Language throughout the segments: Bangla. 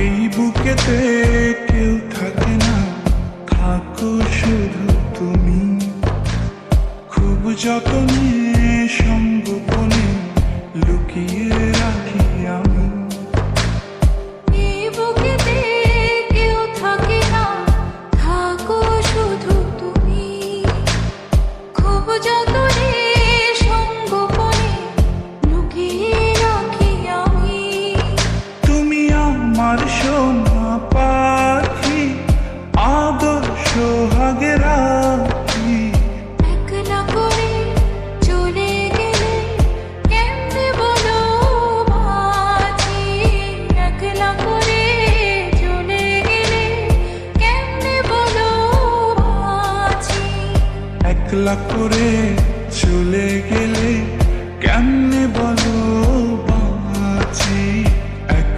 এই বুকেতে কেউ থাকে না। থাকো শুধু তুমি। খুব যত্নে সঙ্গ আমার সোনা পাখি আদর্শ হাগেরা একলা করে চলে গেলে কেমনে বলো বাঁচি একলা করে গেলে বলো একলা করে চলে গেলে কেমনে বলো বাঁচি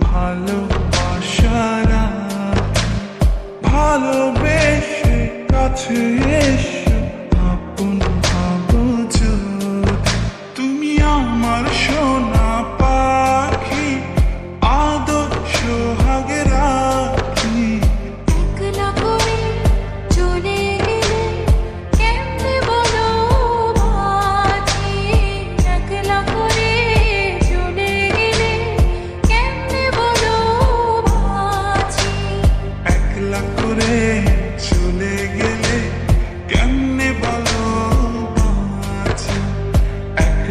ভালো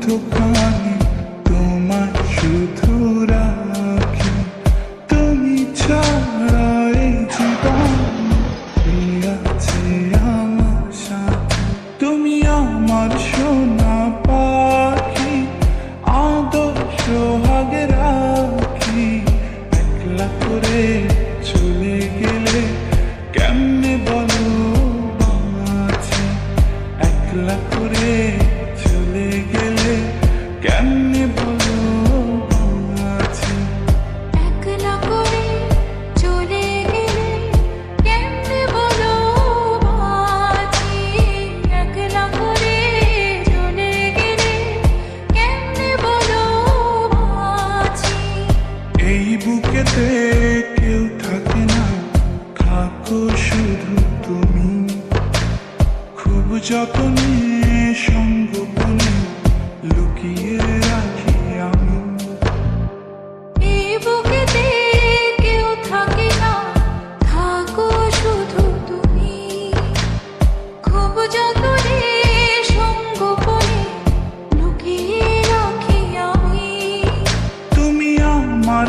to call এই বুকেতে কেউ থাকে না থাকো শুধু তুমি। খুব যত্নে সঙ্গোপনে লুকিয়ে রাখি আমি। এই বুকেতে কেউ থাকে না থাকো শুধু তুমি। খুব যত্নে সঙ্গোপনে লুকিয়ে রাখি আমি। তুমি আমার